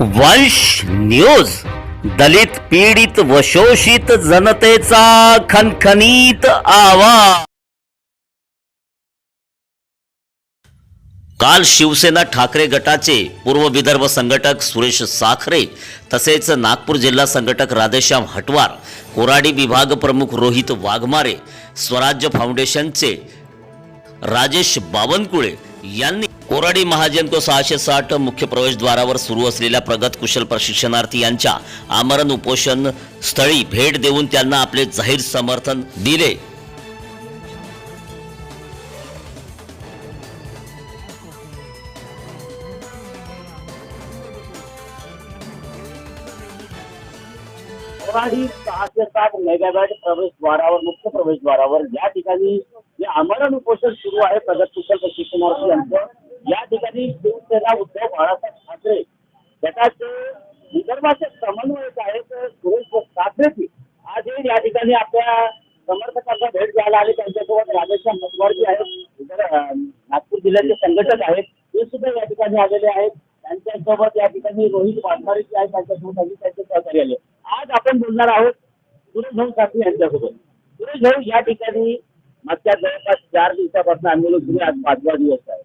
वंश न्यूज. दलित पीडित व शोषित जनतेचा खनखनीत आवाज. काल शिवसेना ठाकरे गटाचे पूर्व विदर्भ संघटक सुरेश साखरे तसेच नागपूर जिल्हा संघटक राधेश्याम हटवार कोराडी विभाग प्रमुख रोहित वाघमारे स्वराज्य फाउंडेशनचे राजेश बावनकुळे यांनी कोराडी महाजन को सहाशे साठ मुख्य प्रवेशद्वारावर सुरू असलेल्या प्रगत कुशल प्रशिक्षणार्थी यांच्या आमरण उपोषण स्थळी भेट देऊन त्यांना आपले जाहीर समर्थन दिले. सहाशे साठ मेगाबॅट प्रवेशद्वारावर मुख्य प्रवेशद्वारावर या ठिकाणी जे आमरण उपोषण सुरू आहे प्रगत कुशल प्रशिक्षणार्थी यांचं या ठिकाणी शिवसेना उद्धव बाळासाहेब ठाकरे गटाचे विदर्भाचे समन्वयक आहेत सुरेश साखरेची आजही या ठिकाणी आपल्या समर्थकांना भेट द्यायला आले त्यांच्यासोबत राजेशा मतवार जे आहेत नागपूर जिल्ह्याचे संघटक आहेत ते सुद्धा या ठिकाणी आलेले आहेत. त्यांच्यासोबत या ठिकाणी रोहित वाघमारे जे आहेत त्यांच्यासोबत आली त्यांचे सहकारी आले. आज आपण बोलणार आहोत सुरेश भाऊ साखरे यांच्यासोबत. सुरेश भाऊ या ठिकाणी मागच्या जवळपास चार दिवसापासून आंदोलन सुरू आज पाचवा दिवस आहे.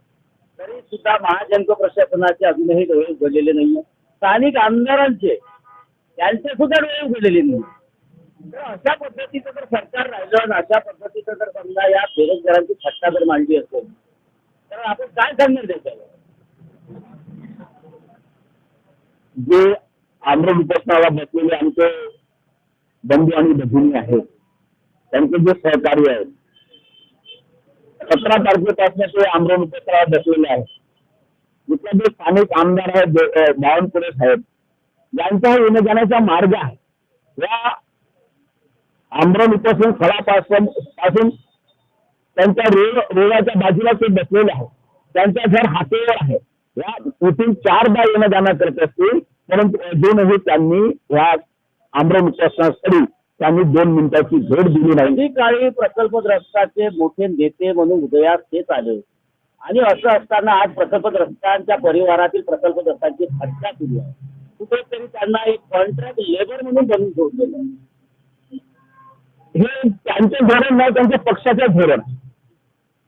तरी सुद्धा महाजनक प्रशासनाचे अजूनही डोळे उघडलेले नाहीये. स्थानिक आमदारांचे त्यांचे सुद्धा डोळे उघडलेले नाही तर अशा पद्धतीचं जर सरकार राहिलं आणि अशा पद्धतीचं जर समजा या बेरोजगारांची थट्टा जर मांडली असेल तर आपण काय सांगणार त्याच्यावर? जे आंध्र उपोषणाला बसलेले आमचे बंधू आणि भगिनी आहेत त्यांचे जे सहकार्य आहेत सतरा तारखेपासून ते आमरण उपोषणाला बसलेले आहेत इथले जे स्थानिक आमदार आहेत बावनकुळे साहेब यांचा येण्या जाण्याचा मार्ग आहे. या आमरण उपासून फळापासून पासून त्यांच्या रोड रोडाच्या बाजूला ते बसलेले आहेत. त्यांचा घर हातेवर आहे. या इथून चारदा येणं जाणं करत असतील परंतु अजूनही त्यांनी या आमरण उपोषणास्थळी त्यांनी दोन मिनिटाची भेट दिली नाही. काळी प्रकल्पग्रस्ताचे मोठे नेते म्हणून उदयास तेच आले आणि असं असताना आज प्रकल्पग्रस्तांच्या परिवारातील प्रकल्पग्रस्तांची हत्या केली आहे. कुठेतरी त्यांना एक कॉन्ट्रॅक्ट लेबर म्हणून बनवून सोडलेलं आहे. हे त्यांचे धोरण नाही त्यांच्या पक्षाचे धोरण.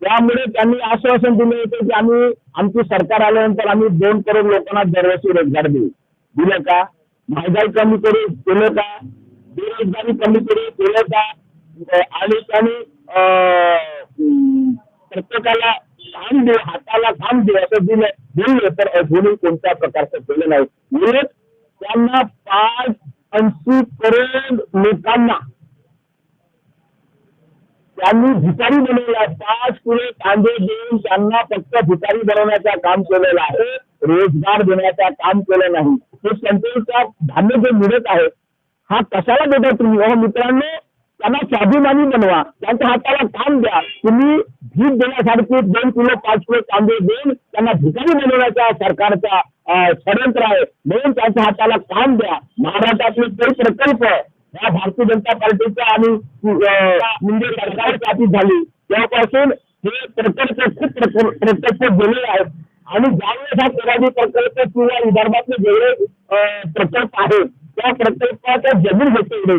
त्यामुळे त्यांनी आश्वासन दिले होते की आम्ही आमची सरकार आल्यानंतर आम्ही दोन करोड लोकांना दरवर्षी रोजगार देऊ. दिलं का? महागाई कमी करू केलं का? बेरोजगारी कमी करू केलं का आणि त्यांनी प्रत्येकाला काम दे हाताला काम दे असं दिलं दिलं तर अजूनही कोणत्या प्रकारचं केलं नाही. उलट त्यांना पाच ऐंशी करोड लोकांना त्यांनी भिकारी बनवला पाच किलो कांदे देऊन त्यांना फक्त भिकारी बनवण्याचं काम केलेलं आहे. रोजगार देण्याचं काम केलं नाही. हे सेंट्रलचा धान्य जे मिळत आहे हा कशाला देता तुम्ही? अहो मित्रांनो त्यांना स्वाभिमानी बनवा. त्यांच्या हाताला काम द्या. तुम्ही भीक देण्यासारखे दोन किलो पाच किलो तांदूळ देऊन त्यांना भिकारी बनवण्याचा सरकारचा षडयंत्र आहे. म्हणून त्यांच्या हाताला काम द्या. महाराष्ट्रातले काही प्रकल्प या भारतीय जनता पार्टीचा आणि म्हणजे सरकार स्थापित झाली. तेव्हापासून हे प्रकल्प खूप प्रकल्प प्रकल्प गेलेले आहेत. आणि ज्यावेळेस हा कोराडी प्रकल्प किंवा विदर्भातले वेगळे प्रकल्प आहेत त्या प्रकल्पाच्या जमीन घेतली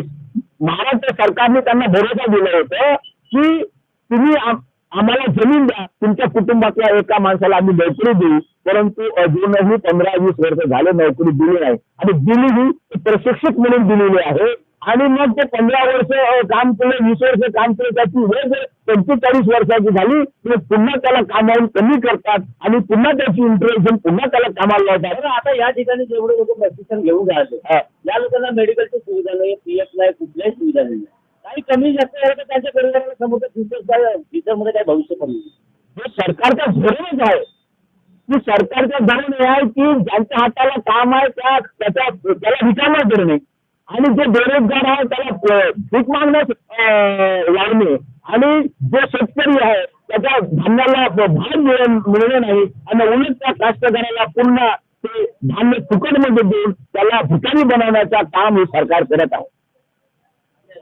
महाराष्ट्र सरकारने त्यांना भरोसा दिला होता की तुम्ही आम्हाला जमीन द्या तुमच्या कुटुंबातल्या एका माणसाला आम्ही नोकरी देऊ परंतु अजूनही पंधरा वीस वर्ष झाले नोकरी दिली नाही. आणि दिली ही प्रशिक्षक म्हणून दिलेली आहे. आणि मग ते पंधरा वर्ष काम केलं वीस वर्ष काम केलं त्याची वय जर पंचेचाळीस वर्षाची झाली तर पुन्हा त्याला कामावून कमी करतात आणि पुन्हा त्याची इंटरेस्ट पुन्हा त्याला कामाला लावतात. आता या ठिकाणी जेवढे लोक प्रशिक्षण घेऊन राहिले या लोकांना मेडिकलची सुविधा नाही पीएफ नाही कुठल्याही सुविधा नाही. काही कमी जास्त झालं तर त्यांच्या परिवाराला समोर फ्युचर फ्युचरमध्ये काही भविष्य पण नाही. हे सरकारचं धोरणच आहे. की सरकारचं धोरण हे आहे की ज्यांच्या हाताला काम आहे त्या त्याच्या त्याला रिकामा करणे आणि जे बेरोजगार आहे त्याला भीक मागण्यास लावणे आणि जे शेतकरी आहे त्याच्या धान्याला मिळ- मिळणे नाही. आणि उलट त्या कास्तकाराला पुन्हा ते धान्य फुकटमध्ये देऊन त्याला भिकारी बनवण्याचा काम हे सरकार करत आहे.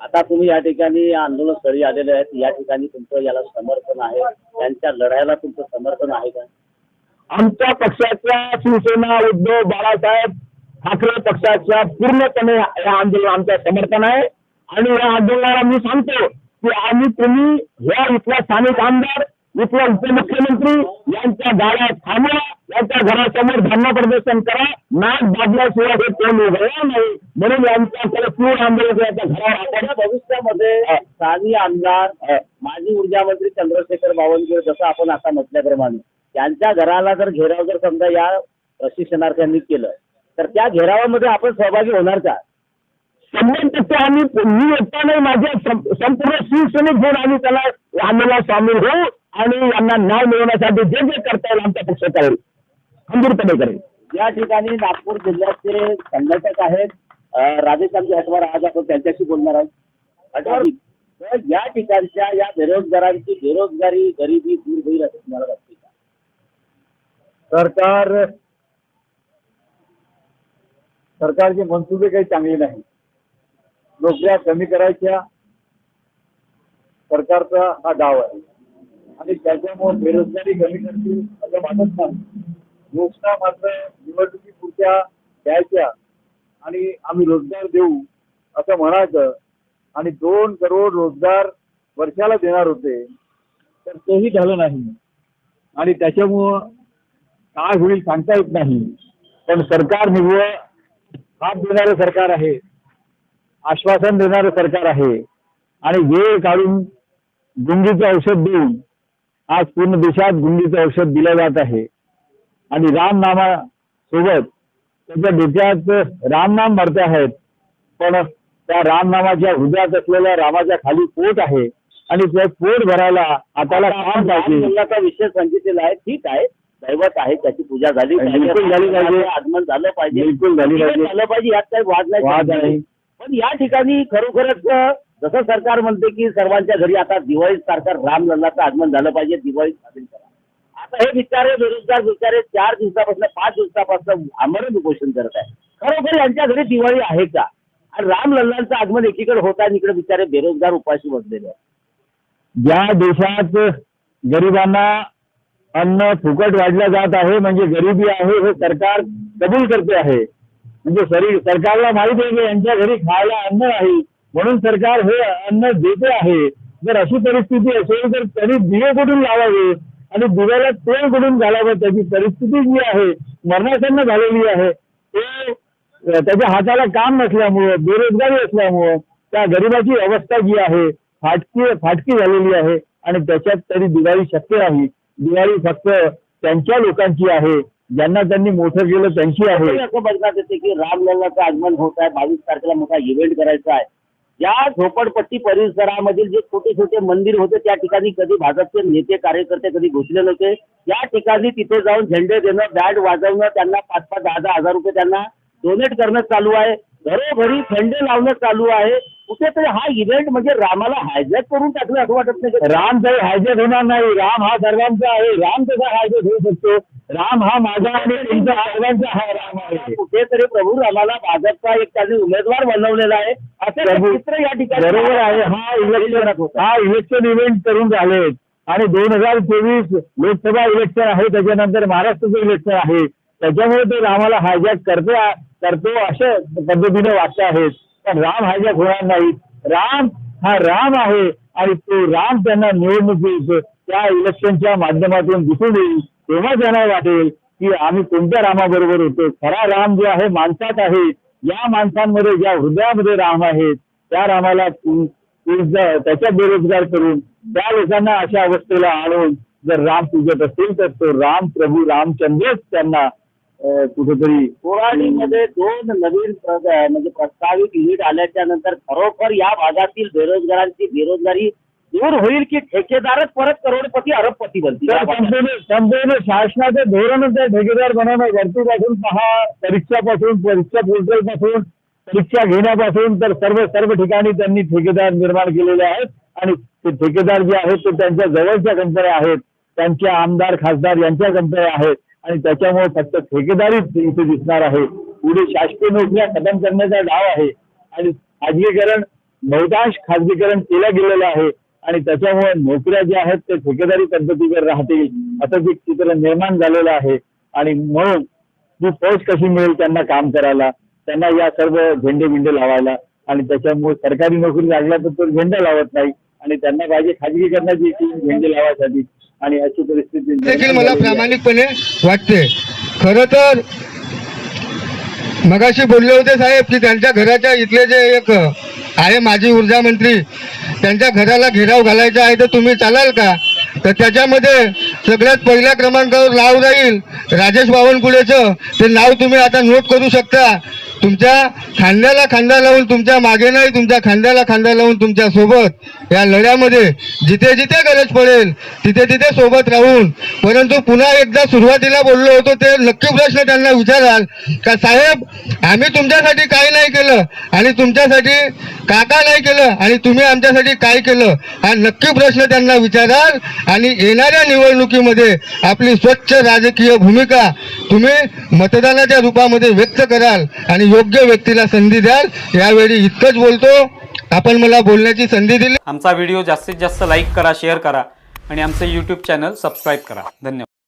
आता तुम्ही या ठिकाणी आंदोलन स्थळी आलेले आहेत. या ठिकाणी तुमचं याला समर्थन आहे. त्यांच्या लढ्याला तुमचं समर्थन आहे का? आमच्या पक्षाच्या शिवसेना उद्धव बाळासाहेब ठाकरे पक्षाच्या पूर्णपणे या आंदोलन आमचं समर्थन आहे. आणि या आंदोलनाला मी सांगतो की आम्ही तुम्ही या इथला स्थानिक आमदार इथला उपमुख्यमंत्री यांच्या गाड्या थांबवा यांच्या घरासमोर धरणा प्रदर्शन करा. नाक दाबल्याशिवाय हे कोण उभं नाही. म्हणून यांच्याकडे पूर्ण आंदोलन यांच्या घरावर भविष्यामध्ये स्थानिक आमदार माजी ऊर्जा मंत्री चंद्रशेखर बावनकुळे जसं आपण आता म्हटल्याप्रमाणे त्यांच्या घराला जर घेराव जर समजा या प्रशिक्षणार्थ्यांनी केलं तर त्या घेरावामध्ये आपण सहभागी होणार का? शंभर टक्के आम्ही मी एकटा नाही माझ्या संपूर्ण शिवसैनिक घेऊन आम्ही त्याला आंदोलनात सामील होऊ आणि यांना न्याय मिळवण्यासाठी जे जे करता येईल आमचा पक्ष करेल. खंबीरपणे करेल. या ठिकाणी नागपूर जिल्ह्याचे संघटक आहेत. राधेश्यामजी हटवार आज आपण त्यांच्याशी बोलणार आहोत. या ठिकाणच्या या बेरोजगारांची बेरोजगारी गरिबी दूर होईल असं तुम्हाला वाटते का? सरकार सरकारचे मनसुबे काही चांगले नाही. नोकऱ्या कमी करायच्या सरकारचा हा डाव आहे. आणि त्याच्यामुळे बेरोजगारी कमी करतील असं वाटत नाही. योजना मात्र निवडणुकीपुरत्या द्यायच्या आणि आम्ही रोजगार देऊ असं म्हणायचं. आणि दोन करोड रोजगार वर्षाला देणार होते तर तेही झालं नाही. आणि त्याच्यामुळं काय होईल सांगता येत नाही. पण सरकार निव्वळ साथ देणारं सरकार आहे आश्वासन देणारं सरकार आहे आणि वेळ काढून गुंगीचं औषध देऊन आज पूर्ण देशात गुंगीचं औषध दिलं जात आहे. आणि रामनामा सोबत त्याच्या डोक्यात रामनाम भरते आहेत पण त्या रामनामाच्या हृदयात असलेल्या रामाच्या खाली पोट आहे आणि ते पोट भरायला हाताला काम पाहिजे. विषय सांगितलेला आहे ठीक आहे. दैवत आहे त्याची पूजा झाली बिलकुल झाली पाहिजे. आगमन झालं पाहिजे. बिलकुल झाली पाहिजे. झालं पाहिजे यात काही वाद नाही. वाद नाही. पण या ठिकाणी खरोखरच जसं सरकार म्हणते की सर्वांच्या घरी आता दिवाळीत सारखा रामलल्लाचं आगमन झालं पाहिजे दिवाळी साजरी करा. आता हे बिचारे बेरोजगार बिचारे चार दिवसापासून पाच दिवसापासून आमरण उपोषण करत आहे खरोखर यांच्या घरी दिवाळी आहे का? आणि रामलल्लांचं आगमन एकीकडे होत आहे आणि इकडे बिचारे बेरोजगार उपाशी बसलेले आहेत. ज्या देशात गरिबांना अन्न फुकट वाढलं जात आहे म्हणजे गरिबी आहे हे सरकार कबूल करते आहे. म्हणजे सरी सरकारला माहीत आहे की यांच्या घरी खायला अन्न नाही म्हणून सरकार हे अन्न देते आहे. जर अशी परिस्थिती असेल तर त्यांनी दिवे कुठून लावावे? आणि दिव्याला तेल कुठून घालावं? त्याची परिस्थिती जी आहे मरणासन्न झालेली आहे. ते त्याच्या हाताला काम नसल्यामुळं बेरोजगारी असल्यामुळं त्या गरिबाची अवस्था जी आहे फाटकी फाटकी झालेली आहे. आणि त्याच्यात तरी दिवाळी शक्य नाही. दिवाळी फक्त त्यांच्या लोकांची आहे ज्यांना त्यांनी मोठं केलं त्यांची आहे. असं बघण्यात येते की रामलल्लाचं आगमन होत आहे बावीस तारखेला मोठा इव्हेंट करायचा आहे. या झोपडपट्टी परिसरामधील जे छोटे छोटे मंदिर होते त्या ठिकाणी कधी भाजपचे नेते कार्यकर्ते कधी घुसले नव्हते या ठिकाणी तिथे जाऊन झेंडे देणं बॅट वाजवणं त्यांना पाच पाच दहा दहा हजार रुपये त्यांना डोनेट करणं चालू आहे. घरोघरी झेंडे लावणं चालू आहे. कुठेतरी हा इव्हेंट म्हणजे रामाला हायजॅक करून टाकलं असं वाटत नाही? राम काही हायजॅक होणार नाही राम हा सर्वांचा आहे राम कसा हायजॅक होऊ शकतो. राम हा माझा आणि तुमचा सर्वांचा हा राम आहे. कुठेतरी प्रभू रामाला भाजपचा एक त्यांनी उमेदवार बनवलेला आहे. असं चित्र या ठिकाणी बरोबर आहे. हा इलेक्शन हा इलेक्शन इव्हेंट करून झालेत. आणि दोन हजार चोवीस लोकसभा इलेक्शन आहे त्याच्यानंतर महाराष्ट्राचं इलेक्शन आहे. त्याच्यामुळे ते रामाला हायजॅक करतो. करतो अशा पद्धतीने वाटत आहेत पण राम हायजॅक होणार नाही. राम हा राम आहे आणि तो राम त्यांना निवडणुकीत त्या इलेक्शनच्या माध्यमातून दिसून येईल. तेव्हा त्यांना वाटेल की आम्ही कोणत्या रामाबरोबर होतो? खरा राम जो आहे माणसात आहे. या माणसांमध्ये ज्या हृदयामध्ये राम आहेत त्या रामाला त्याच्या बेरोजगार करून त्या लोकांना अशा अवस्थेला आणून जर राम पूजत असेल तर तो राम प्रभू रामचंद्रच त्यांना कुठेतरी कोराडीमध्ये दोन नवीन म्हणजे प्रस्तावित युनिट आल्याच्यानंतर खरोखर या भागातील बेरोजगारांची बेरोजगारी दूर होईल की ठेकेदारच परत करोडपती अरबपती बनतील? संपूर्ण शासनाचं धोरणच आहे ठेकेदार बनवणं. वरतीपासून पहा परीक्षापासून परीक्षा पोर्टलपासून परीक्षा घेण्यापासून तर सर्व सर्व ठिकाणी त्यांनी ठेकेदार निर्माण केलेले आहेत. आणि ते ठेकेदार जे आहेत ते त्यांच्या जवळच्या कंपन्या आहेत. त्यांचे आमदार खासदार यांच्या कंपन्या आहेत. आणि त्याच्यामुळे फक्त ठेकेदारीच इथे दिसणार आहे. पुढे शासकीय नोकऱ्या खतम करण्याचा डाव आहे. आणि खाजगीकरण बहुतांश खाजगीकरण केलं गेलेलं आहे. आणि त्याच्यामुळे नोकऱ्या ज्या आहेत ते ठेकेदारी पद्धतीवर राहतील असं एक चित्र निर्माण झालेलं आहे. आणि म्हणून ती फौज कशी मिळेल त्यांना काम करायला त्यांना या सर्व झेंडे बिंडे लावायला आणि त्याच्यामुळे सरकारी नोकरी लागला तर तो झेंडा लावत नाही. आणि त्यांना पाहिजे खाजगीकरणाची टीम झेंडे लावायसाठी. आणि अशी परिस्थिती देखील मला प्रामाणिकपणे वाटते. खरं तर मगाशी बोलले होते साहेब की त्यांच्या घराच्या इथले जे एक आहे माजी ऊर्जा मंत्री त्यांच्या घराला घेराव घालायचा आहे तर तुम्ही चालाल का? तर त्याच्यामध्ये सगळ्यात पहिल्या क्रमांकावर नाव राहील राजेश बावनकुळेचं. ते नाव तुम्ही आता नोट करू शकता. तुमच्या खांद्याला खांदा लावून तुमच्या मागे नाही तुमच्या खांद्याला खांदा लावून तुमच्यासोबत या लढ्यामध्ये जिथे जिथे गरज पडेल तिथे तिथे सोबत राहून. परंतु पुन्हा एकदा सुरुवातीला बोललो होतो ते नक्की प्रश्न त्यांना विचाराल का साहेब आम्ही तुमच्यासाठी काही नाही केलं आणि तुमच्यासाठी काका नाही केलं आणि तुम्ही आमच्यासाठी काय केलं? हा नक्की प्रश्न त्यांना विचाराल आणि येणाऱ्या निवडणुकीमध्ये आपली स्वच्छ राजकीय भूमिका तुम्ही मतदानाच्या रूपामध्ये व्यक्त कराल आणि योग्य व्यक्तीला संधी द्याल यावेळी इतकंच बोलतो. आपण मला बोलण्याची संधी दिली. आमचा व्हिडिओ जास्तीत जास्त लाईक करा शेअर करा आणि आमचं यूट्यूब चॅनल सबस्क्राईब करा. धन्यवाद.